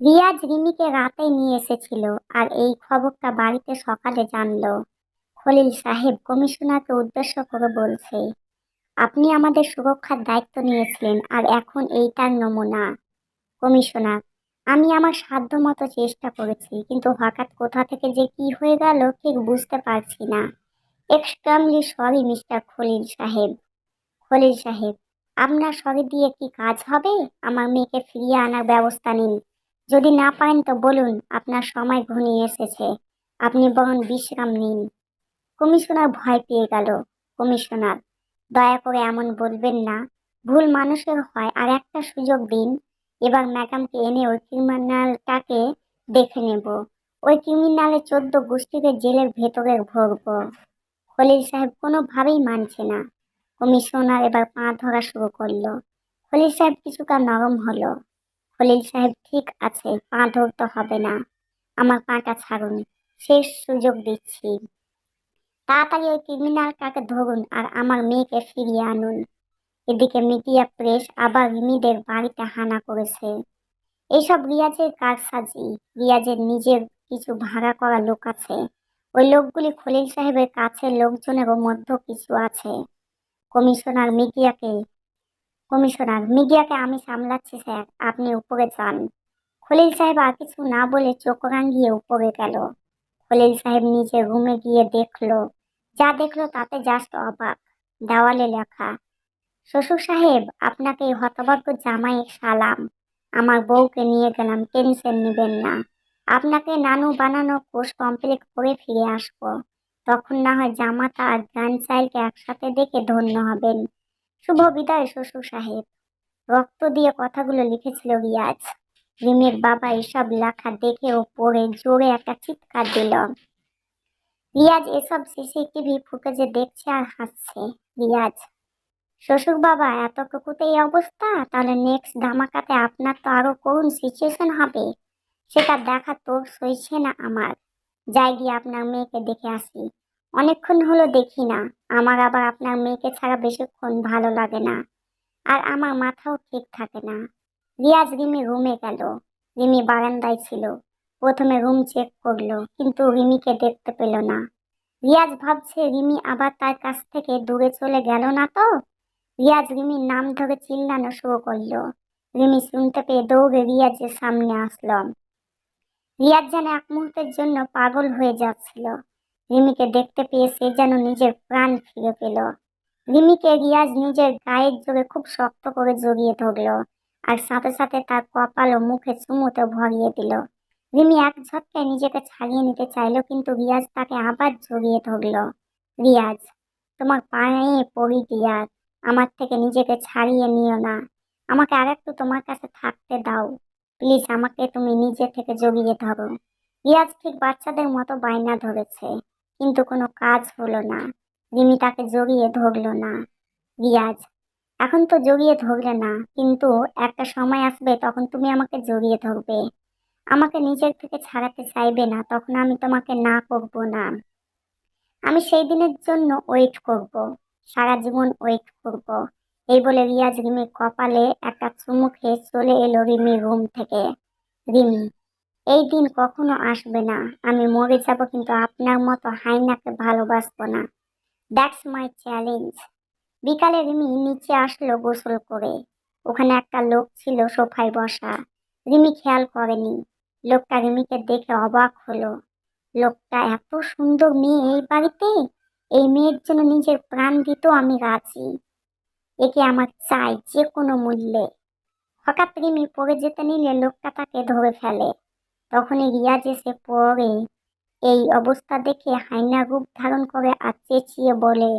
রিয়াজ রিমিকে রাতে নিয়ে এসেছিল আর এই খবরটা বাড়িতে সকালে জানলো। খলিল সাহেব কমিশনারকে উদ্দেশ্য করে বলছে, আপনি আমাদের সুরক্ষার দায়িত্ব নিয়েছিলেন আর এখন এইটার নমুনা। কমিশনার, আমি আমার সাধ্যমতো চেষ্টা করেছি, কিন্তু হঠাৎ কোথা থেকে যে কি হয়ে গেল ঠিক বুঝতে পারছি না। এক্সট্রিমলি সরি, মিস্টার খলিল সাহেব। খলিল সাহেব, আপনার সরি দিয়ে কি কাজ হবে? আমার মেয়েকে ফিরিয়ে আনার ব্যবস্থা নিন। যদি না পারেন তো বলুন, আপনার সময় ঘনিয়ে এসেছে। আপনি বরং বিশ্রাম নিন। কমিশনার ভয় পেয়ে গেল। কমিশনার, দয়া করে এমন বলবেন না। ভুল মানুষের হয় আর একটা সুযোগ দিন। এবার ম্যাডামকে এনে ওই ক্রিমিনালটাকে দেখে নেব। ওই ক্রিমিনালের চোদ্দ গোষ্ঠীকে জেলের ভেতরে ভরবো খলিল সাহেব কোনোভাবেই মানছে না। কমিশনার এবার পা ধরা শুরু করল। খলিল সাহেব কিছুটা নরম হলো। খলিল সাহেব, ঠিক আছে, পা ধরতে হবে না। আমার পাটা ছাড়ুন, শেষ সুযোগ দিচ্ছি। তাড়াতাড়ি ওই ক্রিমিনালটাকে ধরুন আর আমার মেয়েকে ফিরিয়ে আনুন। এদিকে মিডিয়া প্রেস আবার রিমিদের বাড়িতে হানা করেছে। এইসব রিয়াজের কারসাজি, রিয়াজের নিজের কিছু ভাড়া করা লোক আছে। ওই লোকগুলি খলিল সাহেবের কাছের লোকজনেরও মধ্যে কিছু আছে। কমিশনার মিডিয়াকে কমিশনার মিডিয়াকে আমি সামলাচ্ছি স্যার, আপনি উপরে যান। খলিল সাহেব আর কিছু না বলে চোখ রাঙিয়ে উপরে গেল। খলিল সাহেব নিজের রুমে গিয়ে দেখল। যা দেখল তাতে জাস্ট অবাক। দেওয়ালে লেখা, শ্বশুর সাহেব, আপনাকে হতভাগ্য জামাই সালাম। আমার বউকে নিয়ে গেলাম, টেনশন নেবেন না। আপনাকে নানু বানানো কোর্স কমপ্লিট করে ফিরে আসব। তখন না হয় জামাতা আর গ্র্যান্ডচাইল্ডকে একসাথে দেখে ধন্য হবেন। শুভ বিদায়, শ্বশুর সাহেব। রক্ত দিয়ে কথাগুলো লিখেছিল রিয়াজ। রিমের বাবা এসব লেখা দেখে ও পড়ে জোরে একটা চিৎকার দিল। রিয়াজ এসব সিসিটিভি ফুটেজে দেখছে আর হাসছে। রিয়াজ, শ্বশুর বাবা এতটুকুতে এই অবস্থা? তাহলে নেক্সট ধামাকাতে আপনার তো আরও করুণ সিচুয়েশন হবে। সেটা দেখা তোর সইছে না আমার। যাই গিয়ে আপনার মেয়েকে দেখে আসি। অনেকক্ষণ হলো দেখি না। আমার আবার আপনার মেয়েকে ছাড়া বেশিক্ষণ ভালো লাগে না। আর আমার মাথাও ঠিক থাকে না। রিয়াজ রিমি রুমে গেল। রিমি বারান্দায় ছিল। প্রথমে রুম চেক করল, কিন্তু রিমিকে দেখতে পেল না। রিয়াজ ভাবছে রিমি আবার তার কাছ থেকে দূরে চলে গেল না তো? রিয়াজ রিমির নাম ধরে চিল্লানো শুরু করল। রিমি শুনতে পেয়ে দৌড়ে রিয়াজের সামনে আসলাম রিয়াজ যেন এক মুহূর্তের জন্য পাগল হয়ে যাচ্ছিল। রিমিকে দেখতে পেয়ে সে যেন নিজের প্রাণ ফিরে পেল। রিমিকে রিয়াজ নিজের গায়ের জোরে খুব শক্ত করে জড়িয়ে ধরলো আর সাথে সাথে তার কপাল ও মুখে চুমুতে ভরিয়ে দিল। রিমি এক ঝটকায় নিজেকে ছাড়িয়ে নিতে চাইলো কিন্তু রিয়াজ তাকে আবার জড়িয়ে ধরলো। রিয়াজ, তোমার পায়ে পড়ি রিয়াজ, আমার থেকে নিজেকে ছাড়িয়ে নিও না। আমাকে আর একটু তোমার কাছে থাকতে দাও। প্লিজ আমাকে তুমি নিজে থেকে জড়িয়ে ধরো। রিয়াজ ঠিক বাচ্চাদের মতো বায়না ধরেছে। কিন্তু কোনো কাজ হলো না। রিমি তাকে জড়িয়ে ধরলো না। রিয়াজ, এখন তো জড়িয়ে ধরলে না, কিন্তু একটা সময় আসবে তখন তুমি আমাকে জড়িয়ে ধরবে। আমাকে নিজের থেকে ছাড়াতে চাইবে না, তখন আমি তোমাকে না করব না। আমি সেই দিনের জন্য ওয়েট করব, সারা জীবন ওয়েট করব। এই বলে রিয়াজ রিমির কপালে একটা চুমু খেয়ে চলে এলো রিমির রুম থেকে। রিমি এই দিন কখনো আসবে না। আমি মরে যাব কিন্তু আপনার মতো হাইনাকে ভালোবাসবো না। দ্যাটস মাই চ্যালেঞ্জ বিকালে রিমি নিচে আসলো গোসল করে। ওখানে একটা লোক ছিল সোফায় বসা। রিমি খেয়াল করেনি। লোকটা রিমিকে দেখে অবাক হলো। লোকটা এত সুন্দর মেয়ে এই বাড়িতে? এই মেয়ের জন্য নিজের প্রাণ দিতেও আমি রাজি। একে আমার চাই যে কোনো মূল্যে। হঠাৎ রিমি পড়ে যেতে নিলে লোকটা তাকে ধরে ফেলে। তখনই রিয়াজ এসে পড়ে এই অবস্থা দেখে হাইনা রূপ ধারণ করে আর চেঁচিয়ে বলে